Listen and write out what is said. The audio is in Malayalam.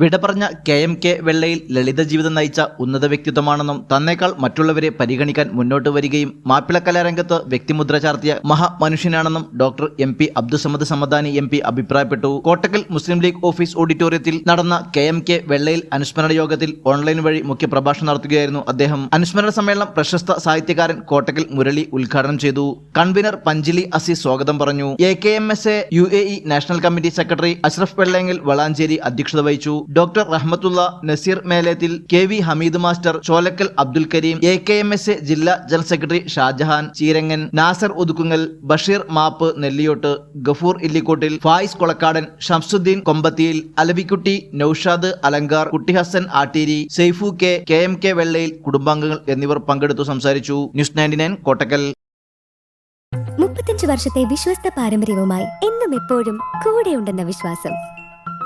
വിട പറഞ്ഞ കെ എം കെ വെള്ളയിൽ ലളിത ജീവിതം നയിച്ച ഉന്നത വ്യക്തിത്വമാണെന്നും തന്നേക്കാൾ മറ്റുള്ളവരെ പരിഗണിക്കാൻ മുന്നോട്ട് വരികയും മാപ്പിളക്കലാരംഗത്ത് വ്യക്തിമുദ്ര ചാർത്തിയ മഹാമനുഷ്യനാണെന്നും doctor M P Abdussamad Samadani M P അഭിപ്രായപ്പെട്ടു. കോട്ടക്കൽ മുസ്ലിം ലീഗ് ഓഫീസ് ഓഡിറ്റോറിയത്തിൽ നടന്ന കെ എം കെ വെള്ളയിൽ അനുസ്മരണ യോഗത്തിൽ ഓൺലൈൻ വഴി മുഖ്യപ്രഭാഷണം നടത്തുകയായിരുന്നു അദ്ദേഹം. അനുസ്മരണ സമ്മേളനം പ്രശസ്ത സാഹിത്യകാരൻ കോട്ടക്കൽ മുരളി ഉദ്ഘാടനം ചെയ്തു. കൺവീനർ പഞ്ചിലി അസി സ്വാഗതം പറഞ്ഞു. A K M S A U A E national committee secretary Ashraf വെള്ളയെങ്കിൽ Valanchery അധ്യക്ഷത വഹിച്ചു. Doctor Rahmathulla Naseer Melethil K V Hameed master Cholakkal Abdul Kareem A K M S A ജില്ലാ ജനറൽ സെക്രട്ടറി ഷാജഹാൻ ചീരങ്ങൻ നാസർ ഒതുക്കുങ്ങൽ ബഷീർ മാപ്പ് Nelliyot Gafoor Illikkottil Fayis Kolakkadan Shamsuddeen Kombathiyil Alavikutty Noushad Alankar Kutty Hasan Atteeri Saifu K K M K Vellayil കുടുംബാംഗങ്ങൾ എന്നിവർ പങ്കെടുത്തു സംസാരിച്ചു. News ninety nine Kottakkal. മുപ്പത്തഞ്ച് വർഷത്തെ വിശ്വസ്ത പാരമ്പര്യവുമായി എന്നും എപ്പോഴും കൂടെയുണ്ടെന്ന വിശ്വാസം.